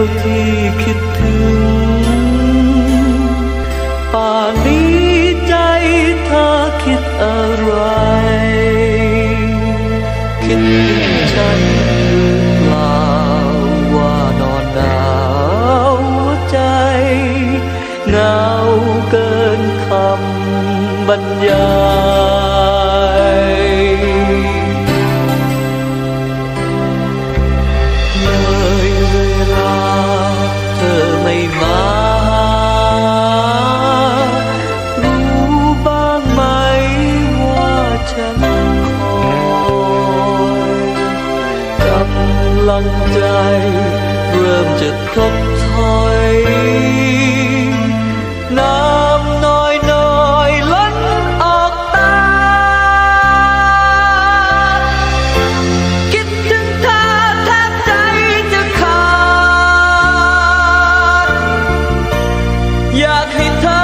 วที่คิดถึง ป่านนี้ใจเธอคิดอะไร คิดถึงฉันหรือเปล่าว่านอนหนาวใจหงาวเกินคำบรรยาย ลังใจ เริ่มจะทบถอยน้ำน้อยน้อยล้นออกตา คิดถึงเธอแทบใจจะขาด อยากให้เธอ